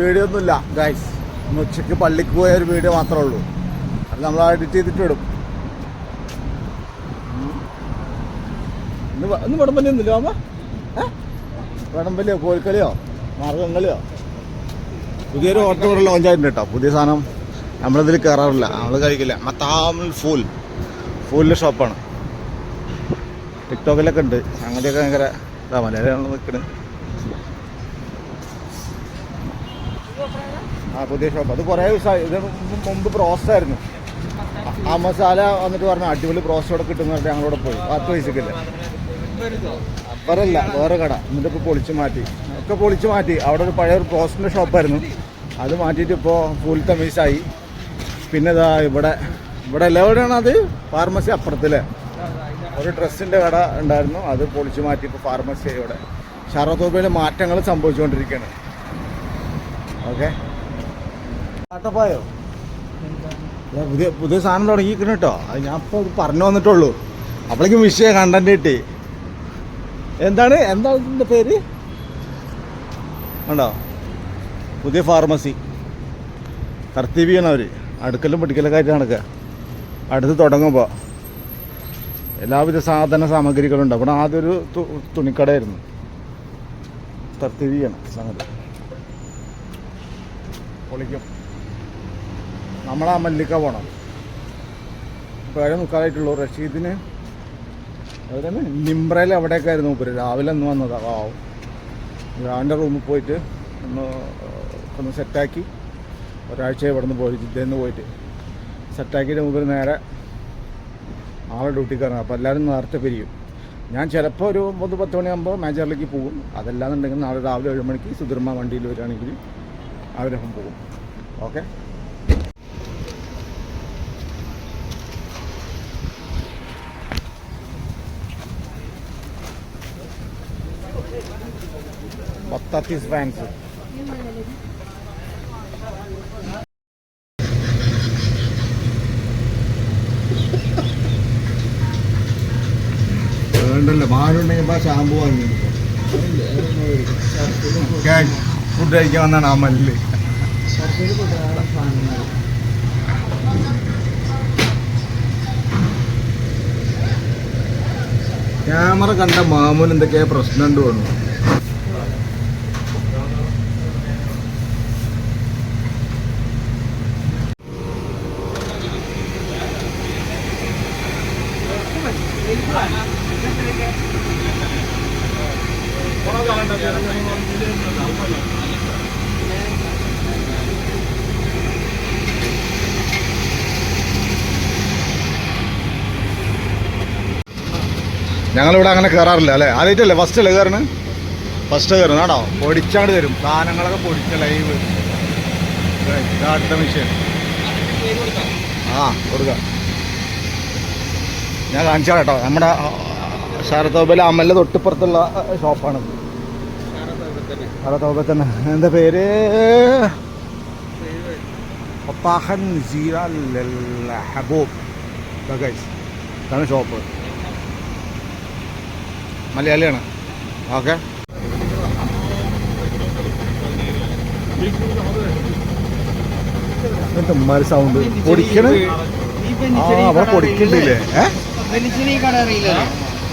Video ഒന്നുമില്ല. Guys ഇന്ന് ഉച്ചയ്ക്ക് പള്ളിക്ക് പോയ ഒരു വീഡിയോ മാത്രമേ ഉള്ളൂ. അത് നമ്മൾ എഡിറ്റ് ചെയ്തിട്ട് ഇടും. ഇന്ന് വടംപല്ലി ഒന്നുമില്ല അമ്മ വടംപല്ലിയോ കോൽക്കളിയോ മാർഗംകളിയോ പുതിയൊരു ഓട്ടോ ഇവിടെ ലോഞ്ച് ആയിട്ടുണ്ട് കേട്ടോ പുതിയ സാധനം നമ്മളിതിൽ കയറാറില്ല നമ്മൾ കഴിക്കില്ല. മത്താമൽ ഫൂൽ. ഫൂലിന്റെ ഷോപ്പാണ് ടിക്ടോക്കിലൊക്കെ ഉണ്ട്. അങ്ങനെയൊക്കെ ഭയങ്കര ഇതാ മലയാളിയാണ് നിൽക്കുന്നത് ആ പുതിയ ഷോപ്പ് അത് കുറേ ദിവസമായി. ഇത് മുമ്പ് പ്രോസായിരുന്നു ആ- മസാല വന്നിട്ട് പറഞ്ഞു അടിപൊളി ബ്രോസ്റ്റ് ഇവിടെ കിട്ടുന്ന പറഞ്ഞിട്ട് ഞങ്ങളോട് പോയി. പത്ത് പൈസക്കില്ല. അവരല്ല വേറെ കട. എന്നിട്ട് ഇപ്പോൾ പൊളിച്ച് മാറ്റി. ഒക്കെ പൊളിച്ച് മാറ്റി. അവിടെ ഒരു പഴയ ഒരു പ്രോസിന്റെ ഷോപ്പായിരുന്നു അത് മാറ്റിയിട്ട് ഇപ്പോൾ ഫുൾ തമീസായി പിന്നെ ഇതാ ഇവിടെ ഇവിടെ എവിടെയാണ് അത്? ഫാർമസി അപ്പുറത്തില്ലേ? ഒരു ഡ്രസ്സിന്റെ കട ഉണ്ടായിരുന്നു. അത് പൊളിച്ച് മാറ്റി ഇപ്പോൾ ഫാർമസി ഇവിടെ. ഷറത്തോബയിൽ മാറ്റങ്ങൾ സംഭവിച്ചുകൊണ്ടിരിക്കുകയാണ്. ഓക്കെ. ആട്ടപ്പായോ പോയോ? പുതിയ പുതിയ സാധനം തുടങ്ങിയിരിക്കുന്നു കേട്ടോ. അത് ഞാൻ ഇപ്പോൾ പറഞ്ഞു വന്നിട്ടുള്ളൂ. അപ്പോഴേക്കും വിഷയം കണ്ടന്റ് കിട്ടി. എന്താണ്? എന്താണ് ഇതിന്റെ പേര്? ഉണ്ടോ പുതിയ ഫാർമസി തർത്തീപിയാണ് അവർ അടുക്കലും കാര്യം നടക്കുക. അടുത്ത് തുടങ്ങുമ്പോൾ എല്ലാവിധ സാധന സാമഗ്രികളുണ്ട്. അവിടെ ആദ്യം ഒരു തുണിക്കടയായിരുന്നു. തർത്തീപിയാണ് സംഗതി. പൊളിക്കും. നമ്മളാ മല്ലിക്ക പോണം. ഏഴ് മുക്കാലായിട്ടുള്ളൂ. റഷീദിന് അതുപോലെ നിംബ്രയിൽ അവിടെയൊക്കെ ആയിരുന്നു രാവിലെ ഒന്ന് വന്നതാ. വാവും രാവിലെ റൂമിൽ പോയിട്ട് ഒന്ന് ഒന്ന് സെറ്റാക്കി ഒരാഴ്ച ഇവിടെ നിന്ന് പോയി ജിദ്ദയിൽ നിന്ന് പോയിട്ട്. സെറ്റാക്കിയിട്ട് മൂപ്പര് നേരെ ആളെ ഡ്യൂട്ടി ഇറങ്ങും. അപ്പോൾ എല്ലാവരും നേരത്തെ പിരിയും. ഞാൻ ചിലപ്പോൾ ഒരു ഒമ്പത് പത്ത് മണിയാകുമ്പോൾ മേജറിലേക്ക് പോകും. അതല്ലാന്നുണ്ടെങ്കിൽ നാളെ രാവിലെ ഏഴ് മണിക്ക് സുധർമ്മ വണ്ടിയിൽ വരികയാണെങ്കിൽ അവരൊപ്പം പോകും ഓക്കെ ബത്താത്തീസ് ഫാൻസ് വേണ്ടല്ലോ മാനുണ്ടെങ്കിൽ ഷാമ്പു വാങ്ങി Food കഴിക്കാൻ വന്നാണ് ആ മല്ല്. ക്യാമറ കണ്ട മാമൂന് എന്തൊക്കെയാ പ്രശ്നമുണ്ട് തോന്നുന്നു. ഞങ്ങളിവിടെ അങ്ങനെ കയറാറില്ല അല്ലേ? ആദ്യമായിട്ടല്ലേ ഫസ്റ്റ് അല്ലേ കയറണ് ഫസ്റ്റ് കയറുന്നു കേട്ടോ പൊടിച്ചാണ്ട് തരും. സാധനങ്ങളൊക്കെ പൊടിച്ച ലൈവ് ഇതാട്ട ആ കൊടുക്കാം. ഞാൻ കാണിച്ചാൽ കേട്ടോ. നമ്മുടെ ശാരത്തോബയിലെ അമ്മലിന്റെ തൊട്ടിപ്പുറത്തുള്ള ഷോപ്പാണ്. ശാരത്തോബ തന്നെ. എന്താ പേര്? guys. ഇതാണ് ഷോപ്പ്. മലയാളിയാണ്. ഓക്കെ. സൗണ്ട് പൊടിക്കണ്? ആ അവിടെ പൊടിക്കണ്ടില്ലേ?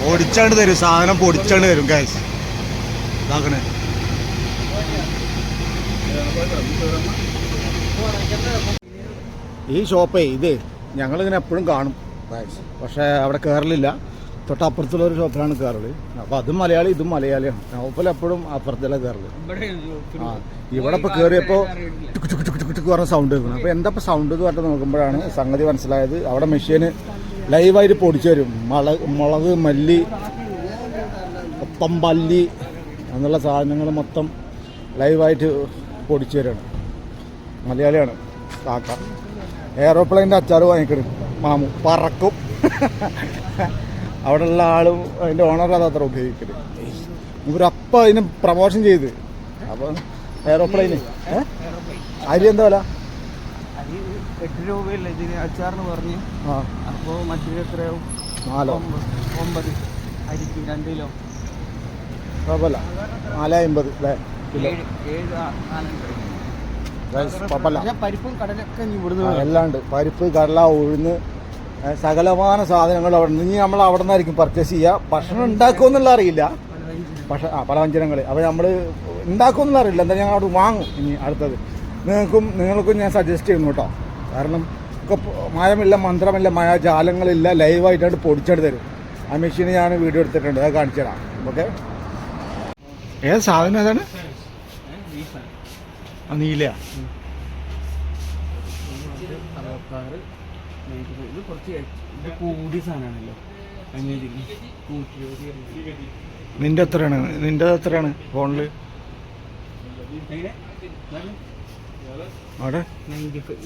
പൊടിച്ചാണ്ട് തരും സാധനം പൊടിച്ചാണ്ട് തരും ഗൈസ് ഇതാക്കണേ. ഈ ഷോപ്പേ ഇത് ഞങ്ങളിങ്ങനെ എപ്പോഴും കാണും. പക്ഷേ അവിടെ കയറലില്ല തൊട്ടപ്പുറത്തുള്ള ഒരു ഷോപ്പിലാണ് കയറൽ അപ്പോൾ അതും മലയാളി ഇതും മലയാളിയാണ്. നൗഫൽ എപ്പോഴും അപ്പുറത്തല്ല കയറൽ ആ ഇവിടെ ഇപ്പോൾ കയറിയപ്പോൾ ടുക്ക് ടുക്ക് ടുക്ക് ടുക്ക് ടുക്ക് പറഞ്ഞ സൗണ്ട് കേൾക്കണം അപ്പോൾ എന്താ ഇപ്പോൾ സൗണ്ട് എന്ന് പറഞ്ഞിട്ട് നോക്കുമ്പോഴാണ് സംഗതി മനസ്സിലായത്. അവിടെ മെഷീന് ലൈവായിട്ട് പൊടിച്ചു തരും മുളക് മുളക് മല്ലി ഒപ്പം പല്ലി എന്നുള്ള സാധനങ്ങൾ മൊത്തം ലൈവായിട്ട് പൊടിച്ചു തരാണ് മലയാളിയാണ്. കാക്ക. എയറോപ്ലെയിന്റെ അച്ചാറ് വാങ്ങിക്കണം. മാമു പറക്കും. അവിടെയുള്ള ആളും അതിന്റെ ഓണർ അതത്ര ഉപയോഗിക്കൽ. ഇവരപ്പം അതിന് പ്രമോഷൻ ചെയ്ത്. അപ്പോൾ എയറോപ്ലെയിന് അരി എന്താ വില? എട്ട് രൂപയല്ലേ ഇതിന്? അച്ചാറിന് പറഞ്ഞു. ആ. അപ്പോൾ മറ്റൊരു എത്രയാവും? നാലോ? ഒമ്പത്. അരിക്ക് രണ്ട് കിലോ. കുഴപ്പമില്ല നാല് അമ്പത് അല്ലേ കിലോ. പരിപ്പും കടലൊക്കെ ഇവിടുന്ന് എല്ലാം ഉണ്ട്. പരിപ്പ് കടല ഉഴുന്ന് സകലമാന സാധനങ്ങൾ അവിടെ നിന്ന് ഇനി നമ്മൾ അവിടെ നിന്നായിരിക്കും പർച്ചേസ് ചെയ്യുക. ഭക്ഷണം ഉണ്ടാക്കുമെന്നുള്ള അറിയില്ല. പക്ഷെ ആ പലവ്യഞ്ജനങ്ങൾ അപ്പോൾ നമ്മൾ ഉണ്ടാക്കുമെന്നുള്ള അറിയില്ല. എന്താ ഞങ്ങൾ അവിടെ വാങ്ങും ഇനി അടുത്തത്. നിങ്ങൾക്കും നിങ്ങൾക്കും ഞാൻ സജസ്റ്റ് ചെയ്യുന്നു കേട്ടോ. കാരണം ഒക്കെ മയമില്ല മന്ത്രമില്ല മഴജാലങ്ങളില്ല ലൈവായിട്ടാണ് പൊടിച്ചെടുത്ത് തരും. ആ മെഷീൻ ഞാൻ വീഡിയോ എടുത്തിട്ടുണ്ട്. അത് കാണിച്ചു തരാം. ഓക്കെ? ഏത് സാധനം ഏതാണ് നീല ഇത് കുറച്ച് ഇത് കൂടിയ സാധനമാണല്ലോ. നിന്റെ എത്രയാണ്? നിന്റെ എത്രയാണ് എങ്ങനെ അവിടെ?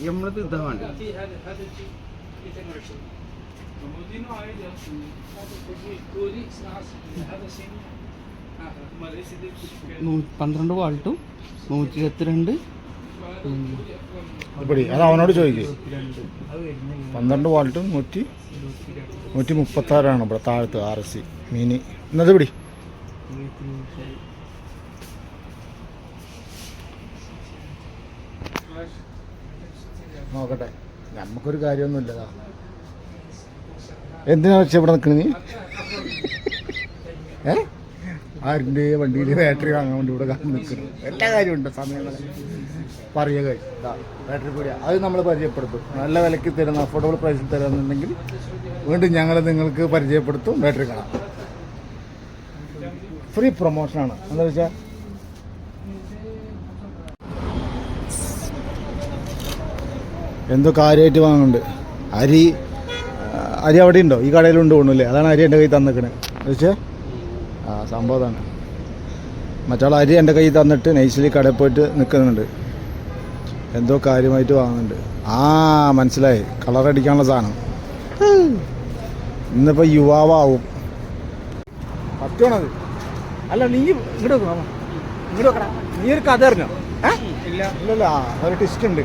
നമ്മളത് ഇതാ വേണ്ട പന്ത്രണ്ട് വാൾട്ടും നൂറ്റി ഇരുപത്തിരണ്ട് ഇവിടെ അത് അവനോട് ചോദിക്കേ. പന്ത്രണ്ട് വാൾട്ടും നൂറ്റി നൂറ്റി മുപ്പത്താറാണ് ഇവിടെ താഴത്ത് ആർ എസ് സി മീന്. എന്നത് പിടി. നോക്കട്ടെ. നമുക്കൊരു കാര്യമൊന്നുമില്ല എന്തിനാ വെച്ചാൽ ഇവിടെ നിൽക്കണ നീ? ഏ? ആരുടെ വണ്ടിയിൽ ബാറ്ററി വാങ്ങാൻ വേണ്ടി ഇവിടെ കാത്തു നിൽക്കുന്നു. എല്ലാ കാര്യമുണ്ട് സമയങ്ങളിൽ പറയുക ബാറ്ററി കൂടിയ. അത് നമ്മൾ പരിചയപ്പെടുത്തും. നല്ല വിലയ്ക്ക് തരുന്ന അഫോർഡബിൾ പ്രൈസിൽ തരുന്നുണ്ടെങ്കിൽ വീണ്ടും ഞങ്ങൾ നിങ്ങൾക്ക് പരിചയപ്പെടുത്തും ബാറ്ററി കാണാം. ഫ്രീ പ്രൊമോഷനാണ് എന്താ വെച്ചാൽ എന്തോ കാര്യമായിട്ട് വാങ്ങുന്നുണ്ട്. അരി അരി അവിടെ ഉണ്ടോ ഈ കടയിലുണ്ട് തോന്നുന്നില്ലേ അതാണ് അരി എന്റെ കയ്യിൽ തന്നിക്കണേ വെച്ചാൽ സംഭവം തന്നെ മറ്റാൾ അരി എന്റെ കയ്യിൽ തന്നിട്ട് നൈസിലി കടയിൽ പോയിട്ട് നിൽക്കുന്നുണ്ട് എന്തോ കാര്യമായിട്ട് വാങ്ങുന്നുണ്ട്. ആ മനസ്സിലായി. കളർ അടിക്കാനുള്ള സാധനം. ഇന്നിപ്പോൾ യുവാവാവും. സത്യമാണത്. അല്ല നീ ഇങ്ങോട്ട് ഇങ്ങോട്ട് നീ ഒരു കഥ അറിഞ്ഞോ? ഇല്ല. ഇല്ലല്ല ഒരു ടിസ്റ്റ് ഉണ്ട്.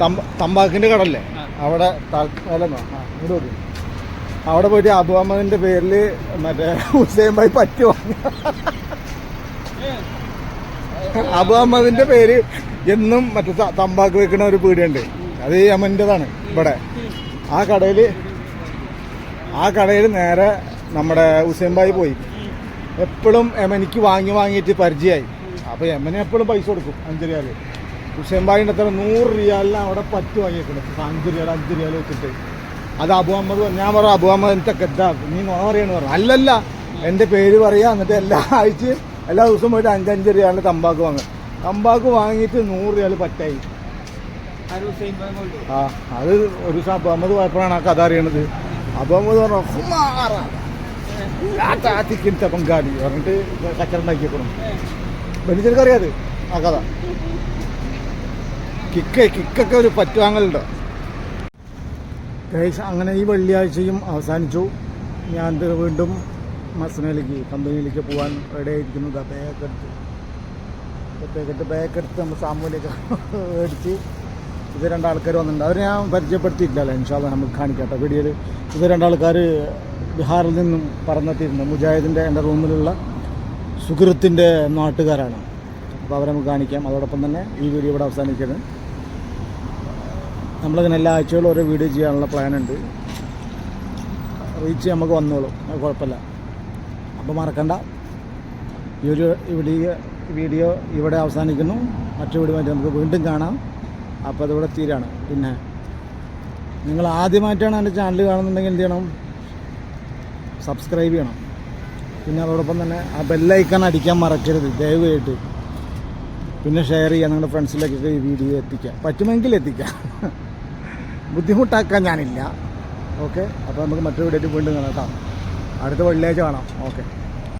തമ്പ തമ്പാക്കിന്റെ കടല്ലേ? അവിടെ ഇങ്ങോട്ട് നോക്ക്. അവിടെ പോയിട്ട് അബു അഹമ്മദിന്റെ പേരിൽ മറ്റേ ഹുസൈൻ ഭായി പറ്റി അബു അഹമ്മദിന്റെ പേര് എന്നും മറ്റേ തമ്പാക്ക് വെക്കുന്ന ഒരു പീടിയുണ്ട്. അത് ഈ അമ്മന്റെതാണ് ഇവിടെ. ആ കടയിൽ ആ കടയിൽ നേരെ നമ്മുടെ ഹുസൈൻ ഭായി പോയി. എപ്പോഴും എമനിക്ക് വാങ്ങി വാങ്ങിയിട്ട് പരിചയമായി. അപ്പോൾ എമ്മനെ എപ്പോഴും പൈസ കൊടുക്കും അഞ്ച് റിയാൽ ഹുസൈൻ ഭായിന്റെ അത്ര നൂറ് റിയാലിന് അവിടെ പറ്റ് വാങ്ങിയിട്ടുണ്ട് അഞ്ച് റിയാൽ അഞ്ച് റിയാൽ വെച്ചിട്ട്. അത് അബു അഹമ്മദ്. ഞാൻ പറഞ്ഞു അബു അഹമ്മദ് എന്താ കെട്ടാ നീ നോണ പറയണെന്ന് പറഞ്ഞു. അല്ലല്ല എന്റെ പേര് പറയാ. എന്നിട്ട് എല്ലാ ആഴ്ചയും എല്ലാ ദിവസവും പോയിട്ട് അഞ്ചഞ്ച് രൂപയാണ് തമ്പാക്ക് വാങ്ങുക. തമ്പാക്ക് വാങ്ങിയിട്ട് നൂറ് രൂപ പറ്റായി. ആ അത് ഒരു ദിവസം അബു അഹമ്മദ് പോയപ്പോഴാണ് ആ കഥ അറിയണത്. അബു അഹമ്മദ് പറഞ്ഞു "ഹുമാറ, ലാ താത്തിക്കിൻ പങ്കാളി പറഞ്ഞിട്ട് കച്ചറുണ്ടാക്കിയേക്കണം ബെനിച്ചർക്ക് അറിയാതെ ആ കഥ. കിക്ക് കിക്കൊക്കെ ഒരു പറ്റുവാങ്ങലുണ്ടോ? അങ്ങനെ ഈ വെള്ളിയാഴ്ചയും അവസാനിച്ചു. ഞാൻ വീണ്ടും മസനയിലേക്ക് കമ്പനിയിലേക്ക് പോകാൻ റെഡി ആയിരിക്കുന്നത് ബാഗ് എടുത്ത്. പ്രത്യേകിട്ട് ബാഗ് എടുത്ത് നമ്മൾ സാമൂഹിക മേടിച്ച് ഇത് രണ്ടാൾക്കാർ വന്നിട്ടുണ്ട്. അവരെ ഞാൻ പരിചയപ്പെടുത്തിയിട്ടില്ല ഇൻഷാല്ല നമുക്ക് കാണിക്കാട്ടോ വീഡിയോയിൽ ഇത് രണ്ടാൾക്കാർ ബീഹാറിൽ നിന്നും പറന്നെത്തിയിട്ടുണ്ട് മുജാഹിദിന്റെ എന്റെ റൂമിലുള്ള സുഹൃത്തിന്റെ നാട്ടുകാരാണ്. അപ്പോൾ അവരെ നമുക്ക് കാണിക്കാം. അതോടൊപ്പം തന്നെ ഈ വീഡിയോ ഇവിടെ അവസാനിക്കുന്നത് നമ്മളിങ്ങനെ എല്ലാ ആഴ്ചകളും ഓരോ വീഡിയോ ചെയ്യാനുള്ള പ്ലാൻ ഉണ്ട് റീച്ച് നമുക്ക് വന്നോളും. അത് കുഴപ്പമില്ല. അപ്പോൾ മറക്കണ്ട. ഈ ഒരു വീഡിയോ വീഡിയോ ഇവിടെ അവസാനിക്കുന്നു. മറ്റു വീഡിയോ ആയിട്ട് നമുക്ക് വീണ്ടും കാണാം. അപ്പോൾ അതിവിടെ തീരാണ്. പിന്നെ നിങ്ങൾ ആദ്യമായിട്ടാണ് എന്റെ ചാനൽ കാണുന്നുണ്ടെങ്കിൽ എന്ത് ചെയ്യണം? സബ്സ്ക്രൈബ് ചെയ്യണം. പിന്നെ അതോടൊപ്പം തന്നെ ആ ബെല്ലൈക്കൺ അടിക്കാൻ മറക്കരുത്. ദയവായിട്ട്. പിന്നെ ഷെയർ ചെയ്യുക നിങ്ങളുടെ ഫ്രണ്ട്സിലേക്കൊക്കെ ഈ വീഡിയോ എത്തിക്കാം. പറ്റുമെങ്കിൽ എത്തിക്കാം. ബുദ്ധിമുട്ടാക്കാൻ ഞാനില്ല. ഓക്കെ? അപ്പോൾ നമുക്ക് മറ്റൊരു വീഡിയോ വീണ്ടും കാണാം കേട്ടോ. അടുത്ത വെള്ളിയാഴ്ച കാണാം. ഓക്കെ.